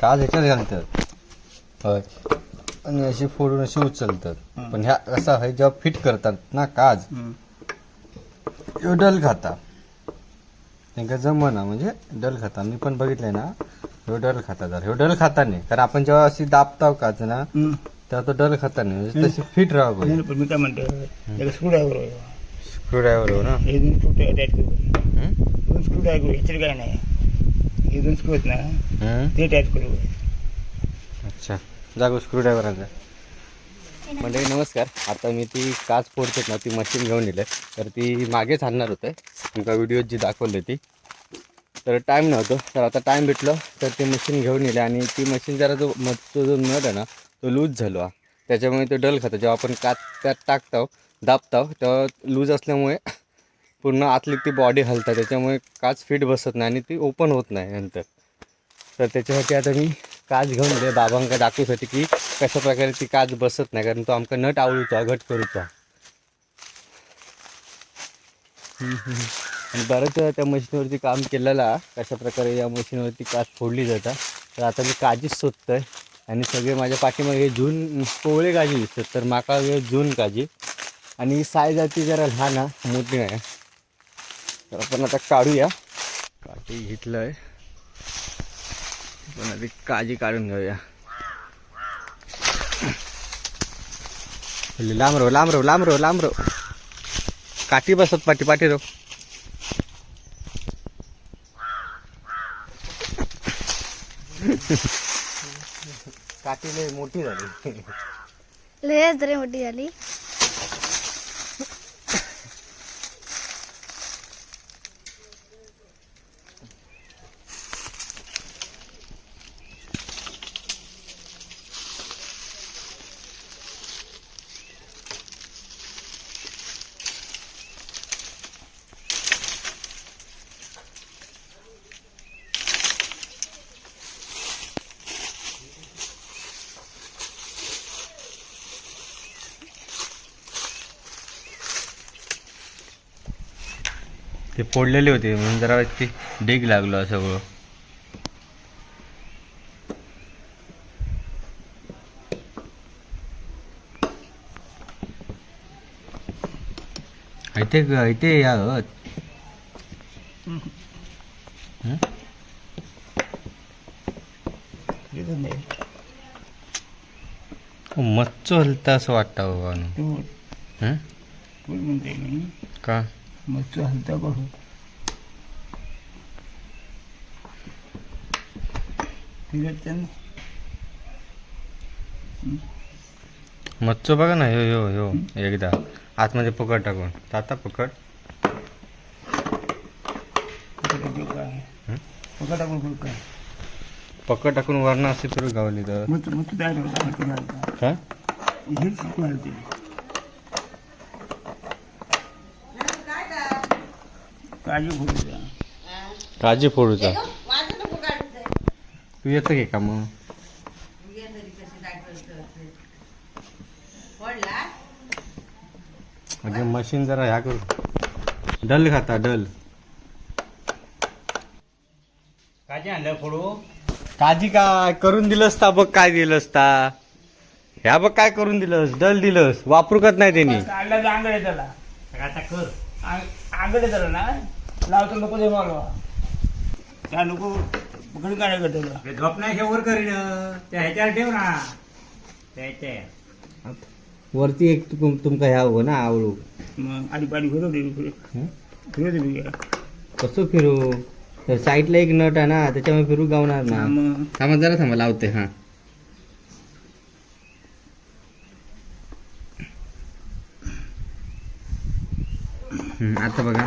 काज ह्याच्यात घालतात होय. आणि अशी फोडून अशी उचलतात. हं. पण ह्या असं आहे जेव्हा फिट करतात ना काज ह्यो डल खाता. त्यांना जमना म्हणजे डल खाता. मी पण बघितलंय ना ह्यो डल खाता जर. ह्यो डल खाता नाही. कारण आपण जेव्हा अशी दाबताव काज ना तेव्हा तो डल खाता नाही. म्हणजे तशी फिट राहा पाहिजे पण मी काय म्हणतो त्याला स्क्रू ड्रायव्हर स्क्रू ड्रायव्हर हो ना हे दोन स्क्रू अटॅच करू हं? दोन स्क्रू ड्रायव्हर ह्याच्यात काय नाही हे दोन स्क्रू आहेत ना हं? ते अटॅच करू अच्छा जागो स्क्रूड्रायव्हरांचा मंडळी नमस्कार आता मी ती काच फोडते ना ती मशीन घेऊन येईल तर ती मागेच आणणार होतं तुमका व्हिडिओत जी दाखवली ती तर टाईम नव्हतो तर आता टाईम भेटलो तर ती मशीन घेऊन येईल आणि ती मशीन जरा जो मधतो जो नट आहे ना तो लूज झालो हा त्याच्यामुळे तो डल खातो जेव्हा आपण काच त्यात टाकतो दाबताव तेव्हा लूज असल्यामुळे पूर्ण आतली ती बॉडी हलतात. त्याच्यामुळे काच फिट बसत नाही आणि ती ओपन होत नाही नंतर. तर त्याच्यासाठी आता मी काच घेऊन दे बाबांका दाखवूसाठी की कशा प्रकारे ती काच बसत नाही. कारण तो आमका नट आवडूचा घट करूचा. आणि बरंच वेळा त्या मशीनवरती काम केलेला. कशा प्रकारे या मशीनवरती काच फोडली जातात तर आता मी काजीच शोधतोय. आणि सगळे माझ्या पाठीमागे जून कोवळे काजी दिसतात. तर माका वेळ जून काजी आणि साईज ती जरा लहान आहे मोठी नाही. तर आपण आता काढूया. काठी घेतलं आहे पण आधी काळजी काढून घेऊया. लांब रो लांब रो लांब रो लांब रो काठी बसत पाठी पाठी रो काठी लय मोठी झाली. लय मोठी झाली. ते फोडलेली होती म्हणून जरा ती डेग लागलो सगळं ग- इथे या. हं? मच्चो हलता असं वाटतं बाबा हं? का मग तू हलता करू ठीक आहे त्यांना मच्छो बघा ना ह्यो ह्यो ह्यो एकदा. आतमध्ये पकड टाकून. आता पकड? पकड टाकून पकड टाकून वरण असे फिरू गावली तर मग तू- मग तू तयार होता मग तू घालता काय हेच तू घालते काळजी फोडूया काळजी फोडूचा. तू येतं की का मग? म्हणजे मशीन जरा ह्या करू. डल खाता डल. काळजी आणलं फोडू? काजी काय करून दिलंस ता बघ काय दिलंस ता. ह्या बघ काय करून दिलंस डल दिलंस. वापरूकत नाही त्यांनी. तर आंगड त्याला. आता कर. आंग- आंगड त्याला ना. लावतो नको दे मला त्या नको पकडून त्याला. हे झोप नाही वर करीन? त्या ह्याच्यावर ठेव ना. त्याच्या वरती एक तुम तुमका ह्या हो ना आवडू मग आधी पाणी फिरव दे. हं? फिरव दे. कसं फिरू? तर साईडला एक नट आहे ना त्याच्यामुळे फिरू गावणार ना. मग. थांबा जरा थांबा लावते हा. हम्म, आता बघा.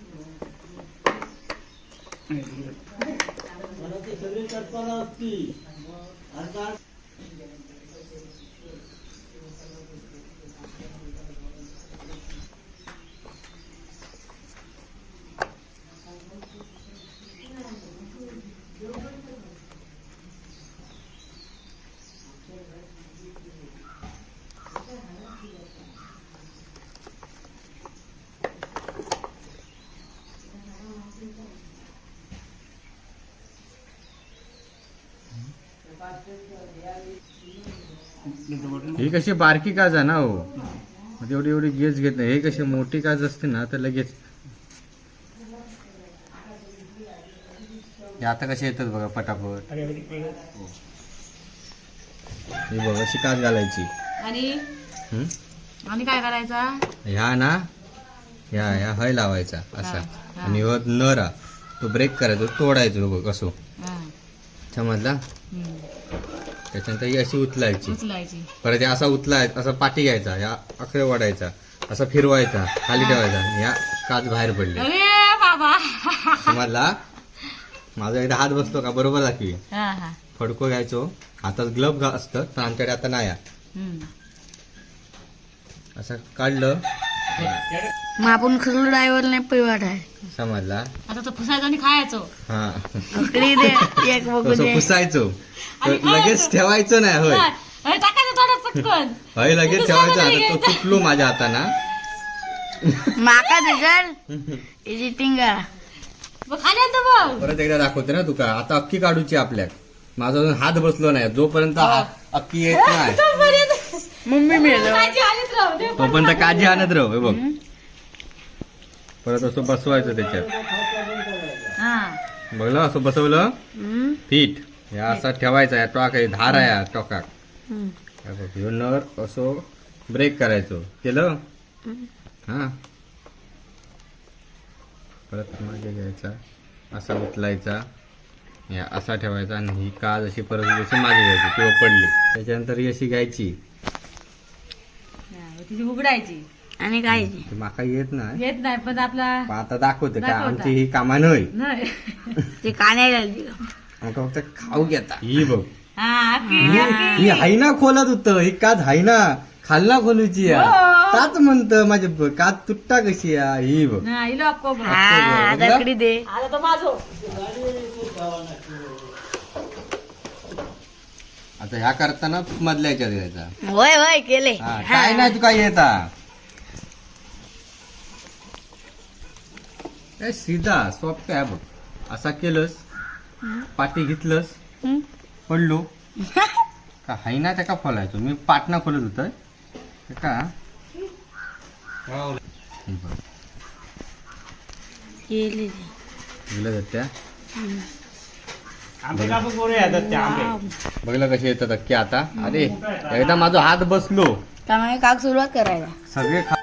सगळे तत्पर असतील. ही कशी बारकी काज आहे ना हो? मग एवढी एवढी गेज घेत नाही. हे कशी मोठी काज असते ना तर लगेच. हे आता कसे येतात बघा पटापट. हे बघ अशी काज घालायची. आणि? काय करायचा ह्या ना ह्या ह्या हय लावायचा असा. हा, हा. आणि ह्यो नरा तो ब्रेक करायचा तोडायचो बघ असो हा, समजला? हम्म. त्याच्यानंतर ही अशी उचलायची. उचलायची. परत असा उचलाय असा पाठी घ्यायचा या अकडे वाढायचा असा फिरवायचा खाली ठेवायचा या काच बाहेर पडले. अरे बाबा. समजला माझा एकदा हात बसतो का? बरोबर दाखवी. फडको घ्यायचो. हातात ग्लव असतं पण आमच्याकडे आता नाही. असं काढलं. मग आपण खरं ड्रायव्हर नाही पिवाट आहे. समजला. आता तो फुसायचा आणि खायचो. हा. अकडी दे एक बघू दे. पुसायचो आणि तर लगेच ठेवायचं नाही होय. अरे, टाकायचं थोडं पटकन. होय लगेच ठेवायचं. आता तो तुटलो माझ्या हाताना. माका दे एडिटिंग मग बघ परत एकदा दाखवते ना तुका. आता अक्की काढूची आपल्याक माझा अजून हात बसलो नाही. जोपर्यंत हा अक्की येत नाही. तोपर्यंत मम्मी मिळालं. काळजी आलीच राहू दे. तोपर्यंत काळजी आणत राहू. हे बघ. परत असं बसवायचं त्याच्यात. हा. बघलं असं बसवलं. फीट या असा ठेवायचा या टॉक आहे धार आहे या टोकाक ह्यो नर असं ब्रेक करायचो. केलं? हा. परत मागे घ्यायचा असा उचलायचा. या असा ठेवायचा आणि ही काज अशी परत जशी मागे घ्यायची किंवा पडली त्याच्यानंतर ही अशी घ्यायची. हा, उघडायची. आणि काय ती माका येत नाही. येत नाही पण आपला पण आता दाखवते का दाखवता. आमची ही कामा नाही. नाही. ते घालते आमका फक्त खाऊ घेता. ही बघ. हा ही हाय ना खोलत होत ही काच हाय ना खालना खोलूची या हो. काच म्हणत माझे ब- काच तुट्टा कशी या ही बघ. हा इलो अक्को बघ. हा आता अकडी दे. आता तो माझो. आता ह्या करताना मधल्या ह्याच्यात घ्यायचा होय होय केले. हा, काय नाही तुका येता? काय सीधा सॉफ्ट आहे बघ. असा केलंस पाठी घेतलंस. पडलो. का हाय ना त्याका खोलायचो? मी पाटणा खोलत होत का? हे बघ, केले बघलं कसे येतात अख्खे आता? अरे एकदा माझा हात बसलो. त्यामुळे काक सुरुवात करायला. सगळे खा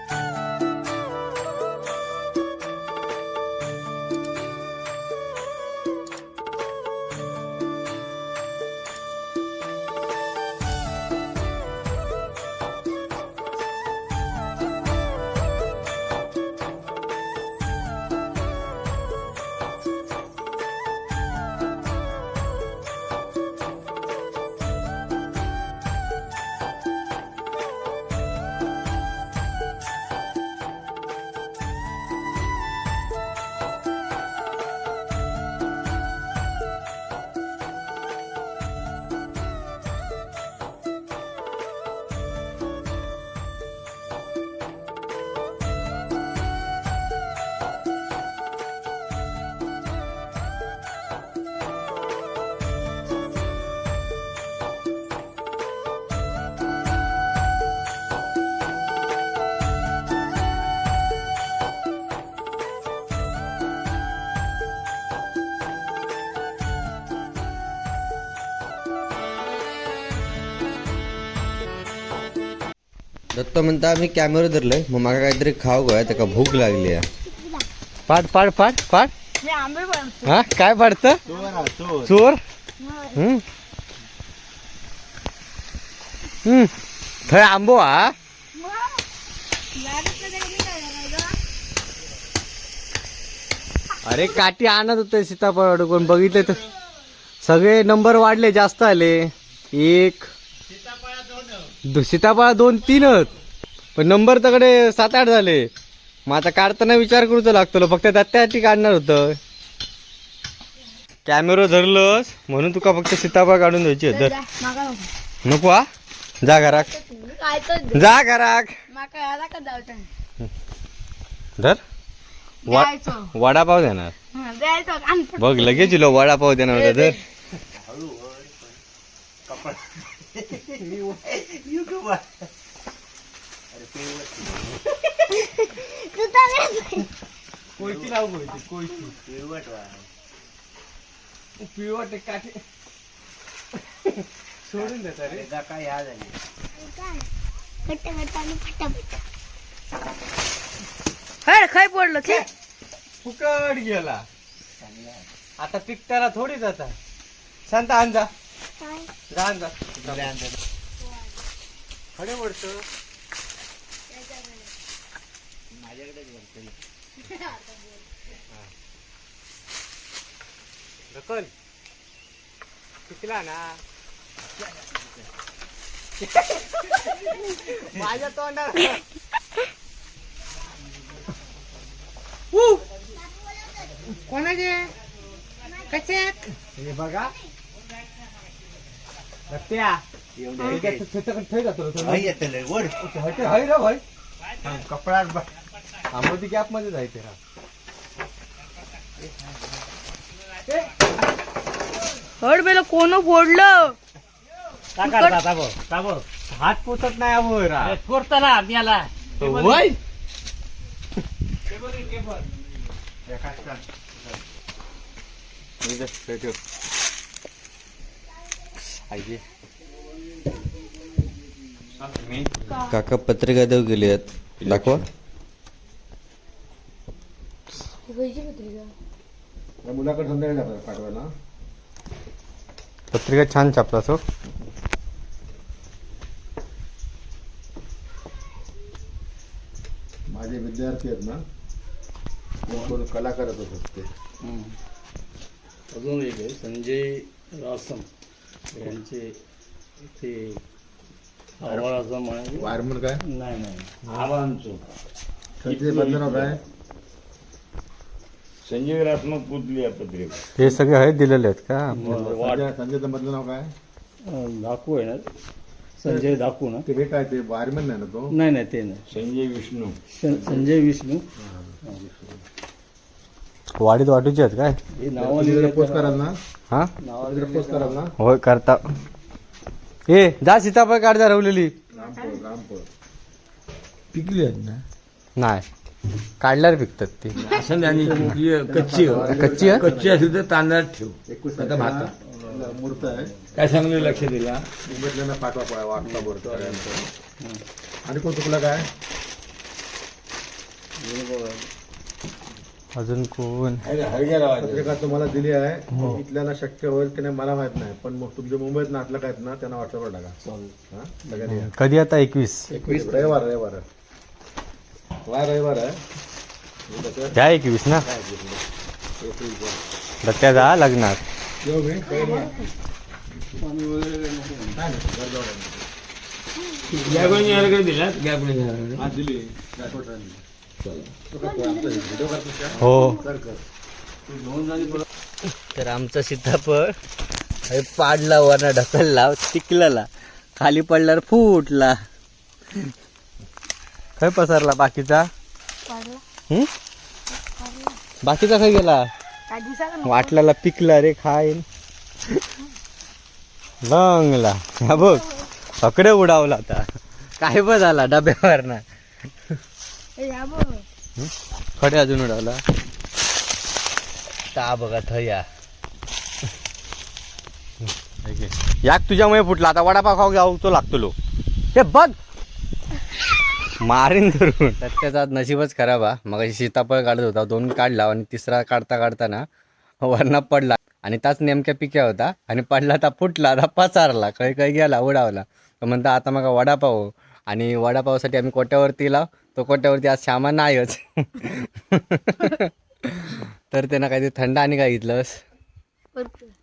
दत्त म्हणता मी कॅमेरा धरलंय. मग मला काहीतरी खाऊ गोया त्याका भूक लागली आहे. पाड पाड पाड पाड. मी आंबे पण हा काय पाडत चोर. हम्म. हम्म. थंय आंबो हा. अरे काठी आणत होते सीताफळ अडकून. बघितलं तर. सगळे नंबर वाढले जास्त आले. एक दो- दोन तीनच पण नंबर तकडे सात आठ झाले. मग आता काढताना विचार करूच लागतो फक्त त्यासाठी काढणार होतं. कॅमेरो धरलंस म्हणून तुका फक्त सीताफळ काढून द्यायची धर. नको हा? जा घराक. जा घराक. धर. वा वडापाव देणार. बघ लगेच इलो वडापाव देणार होता. तर द्यायचं आण. बघ लगेच इलो वडापाव देणार होता धर कोयती लाव कोयती कोयती पिवट काठी सोडून देता रे काय ह्या झाली हळ, खय पडलं ते फुकट गेला. आता पिकताना थोडी जाता. शांत आण जा. जा आण जा. खडे वडत ढकल पिकला ना? माझ्या तोंडात कोणाचे? कसे हे बघा. रत्त्या हे कपडा आंबोती गॅपमध्ये जायचे ना. हड बेला कोण फोडलं? हात पोचत नाही आवर कोरताला मी आला वय. काका पत्रिका देऊ गेली आहेत. दाखवा. मुलाकडे संध्याकाळी पाठवायला. पत्रिका छान छापला सो. माझे विद्यार्थी आहेत ना कोण कलाकारच होतात ते. अजून एक आहे संजय रासम यांचे ते आवाळाचा काय? नाही नाही. आवांचो त्यांचे बंधन काय? संजय रासमक पुतली या पत्रिका. हे सगळे आहेत दिलेले आहेत का? वाट. संजय संजयचं मधलं नाव काय? दाखवू आहे ना? संजय दाखवू ना? ते हे काय ते वायरमन नाही ना तो? नाही नाही ते नाही. संजय विष्णू. संजय विष्णू. वाडीत वाटूचे आहेत काय? हे नाव पोस्ट कराल ना? हा? तिकडे पोस्ट कराल ना? होय करता. ए जा सीताफळ काढ जा रवलेली. रामपूर रामपूर पिकली आहेत ना? नाही. काढल्यावर पिकतात ती. असं आणि कच्ची कच्ची आहे? कच्ची असेल तर तांदळात ठेव. आता भाता. मूर्त आहे काय सांगले लक्ष दिला? मुंबईतल्या पाठवा पळा वाटला सगळ्यांचं आणि कोण चुकलं काय? अजून कोण? हरग्या लावायचं पत्रिका तुम्हाला दिली आहे. इथल्याला शक्य होईल की नाही मला माहीत नाही. पण मग तुमचे मुंबईत नाटलं आहेत ना त्यांना व्हॉट्सअपवर टाका. हा? सगळ्यांनी या. कधी आता एकवीस? रविवार रविवार. आहे. वार रविवार आहे. हे? त्या एकवीस ना. दत्त्या जा लग्नात. येऊ मी गॅबणी हरगड दिला? हा? हो. तर आमचा सीताफळ हे पाडला वरना ढकलला टिकलेला खाली पडल्यावर फुटला. खय पसरला बाकीचा? बाकीचा काय गेला? काय वाटल्याला पिकला रे खाईन. लंगला. हा बघ अकडे उडावला आता. काय बघ झाला डब्यावर ना खडे अजून उडावला ता बघा थया याक तुझ्यामुळे फुटला. आता वडापाव खाऊ जाऊ तो लागतो लो. हे बघ. मारीन धरून. त्याचा नशीबच खराब हा. मग सीताफळ काढत होता. दोन काढला आणि तिसरा काढता काढताना वरना पडला. आणि त्याच नेमक्या पिक्या होता. आणि पडला तर फुटला आता पचारला काही काही गेला उडावला. तर म्हणता आता मग वडापाव आणि वडापावसाठी आम्ही कोट्यावरती लाव. तो कोट्यावरती आज श्यामा नाहीच. तर त्यानं काहीतरी थंड आणि काय घेतलंस.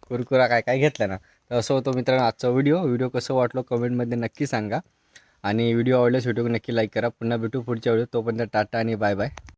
कुरकुरा. काय काय घेतलं ना? तर असं होतं मित्रांनो आजचा व्हिडिओ. व्हिडिओ कसं वाटलो कमेंटमध्ये नक्की सांगा. आणि व्हिडिओ आवडल्यास व्हिडिओ नक्की लाईक करा. पुन्हा भेटू पुढच्या व्हिडिओ तोपर्यंत टाटा आणि बाय बाय.